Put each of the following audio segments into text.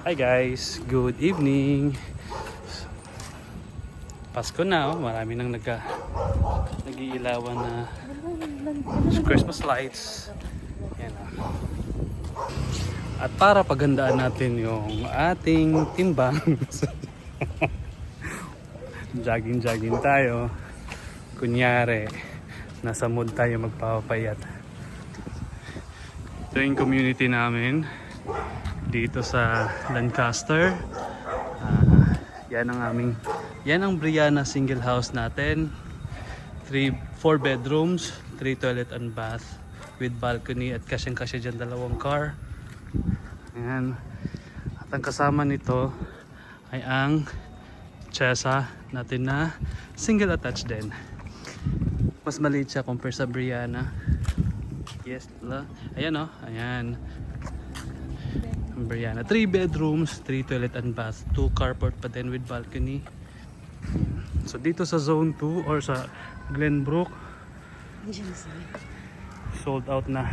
Hi guys, good evening. Pasko na, oh. marami nang nagka nag-iilawan na Christmas lights. Yan oh. At para pagandaan natin yung ating timbang, jogging-jogging tayo. Kunyari, nasa mood tayo magpapayat. Ito yung community namin dito sa Lancaster. Ah, yan ang aming yan ang Brianna single house natin. 3 4 bedrooms, 3 toilet and bath with balcony at kasyang-kasya dyan dalawang car. Ayan. At ang kasama nito ay ang Chesa natin na single attached din. Mas maliit siya compare sa Brianna. Yes, la. Ayan oh, ayan. Ang Brianna. 3 bedrooms, 3 toilet and bath, 2 carport pa din with balcony. So dito sa zone 2 or sa Glenbrook, sold out na.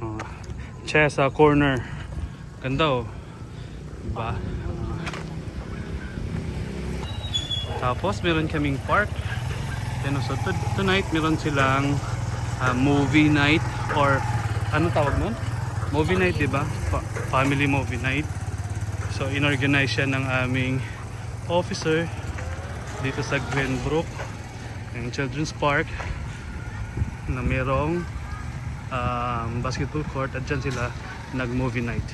Oh, Chesa corner. Ganda oh. Diba? Tapos meron kaming park. Yan, oh, so to- tonight meron silang ah, movie night or ano tawag nun? Movie night, di ba? Fa- family movie night. So inorganize siya ng aming officer dito sa Glenbrook yung Children's Park na merong um, basketball court at dyan sila nag-movie night.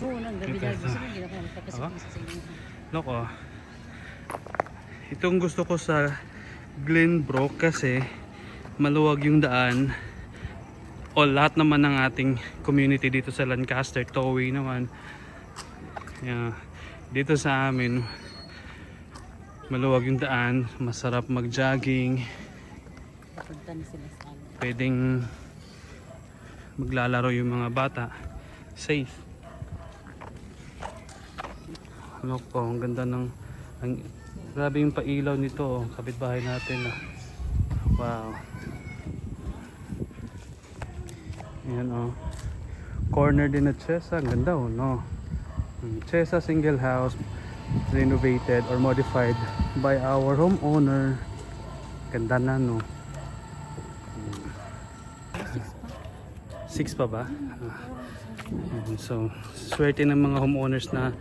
Oo, nang gabi Okay. dahil gusto ko hindi na ako magpapasok Aba? sa inyo. Loko. Itong gusto ko sa Glenbrook kasi maluwag yung daan o lahat naman ng ating community dito sa Lancaster, Toway naman. Yeah. Dito sa amin maluwag yung daan, masarap sa amin. pwedeng maglalaro yung mga bata. Safe. Ano po, ang ganda ng ang, grabe yung pailaw nito, oh. kapitbahay natin. ah. Wow. Ayan oh. Corner din at Chesa, ang ganda oh, no. Chesa single house renovated or modified by our homeowner. Ganda na no. Six pa ba? Ayan, so, swerte ng mga homeowners na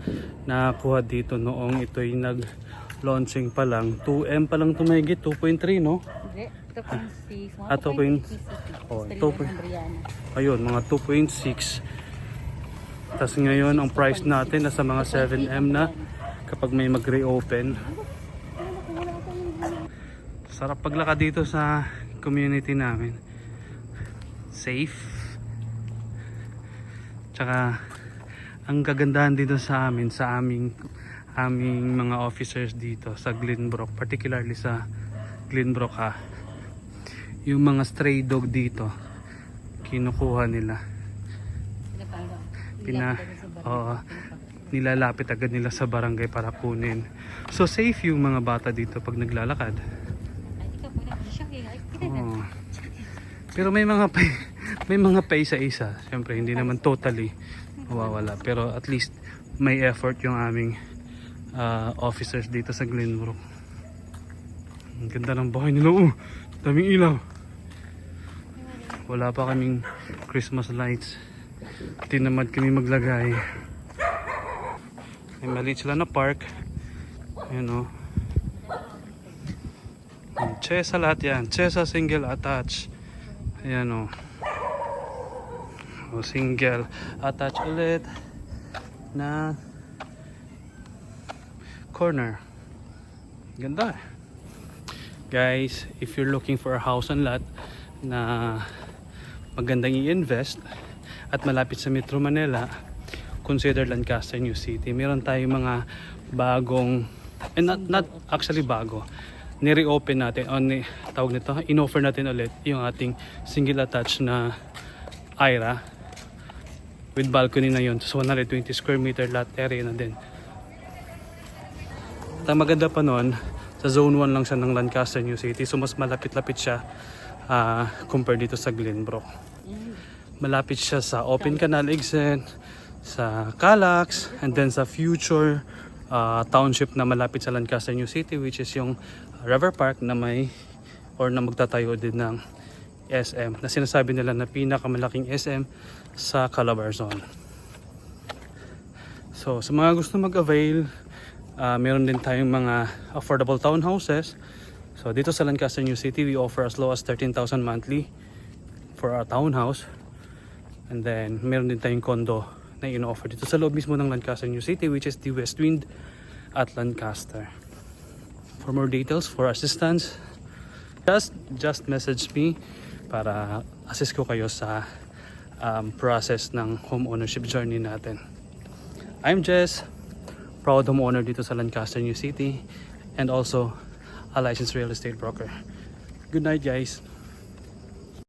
nakakuha dito noong ito'y nag-launching pa lang. 2M pa lang tumigit, 2.3 no? Hindi, 2.6. Mga Ah, 2.6. 2.6. Oh, Gusto 2.6. rin ng Brianna. Ayun, mga 2.6. Tapos ngayon, ang price natin nasa mga 7M na kapag may mag-reopen. Sarap paglakad dito sa community namin. Safe. Tsaka, ang kagandahan dito sa amin, sa aming aming mga officers dito sa Glenbrook, particularly sa Glenbrook ha, yung mga stray dog dito, kinukuha nila. Pina-. Pinapalo. Nilalapit agad nila sa barangay para kunin. So safe yung mga bata dito pag naglalakad. Oo. Pero may mga pay, may mga pay sa isa. Siyempre hindi naman totally mawawala. Pero at least may effort yung aming ah, officers dito sa Glenbrook. Ang ganda ng bahay nila. Oh, daming ilaw. Wala pa kaming Christmas lights. Tinamad kami maglagay. May maliit sila na park. Ayan oh. Yung Chesa lahat yan. Chesa single attach. Ayan o. O single attach ulit na corner. Ganda. Guys, if you're looking for a house and lot na magandang i-invest at malapit sa Metro Manila, consider Lancaster New City. Meron tayong mga bagong, and not, not actually bago, ni-reopen natin, o ni, tawag nito, in-offer natin ulit yung ating single attached na IRA with balcony na yun. So 120 square meter lot area na din. At maganda pa nun, sa zone 1 lang siya ng Lancaster New City. So mas malapit-lapit siya ah, compared dito sa Glenbrook. Malapit siya sa Open Canal Exit, sa Calax, and then sa future uh, township na malapit sa Lancaster New City which is yung River Park na may or na magtatayo din ng SM na sinasabi nila na pinakamalaking SM sa Calabarzon. So sa mga gusto mag-avail, ah, meron din tayong mga affordable townhouses. So dito sa Lancaster New City, we offer as low as 13,000 monthly for our townhouse. And then meron din tayong condo na ino-offer dito sa loob mismo ng Lancaster New City which is the West Wind at Lancaster. For more details, for assistance, just just message me para assist ko kayo sa um, process ng home ownership journey natin. I'm Jess, proud homeowner dito sa Lancaster New City and also a licensed real estate broker. Good night guys.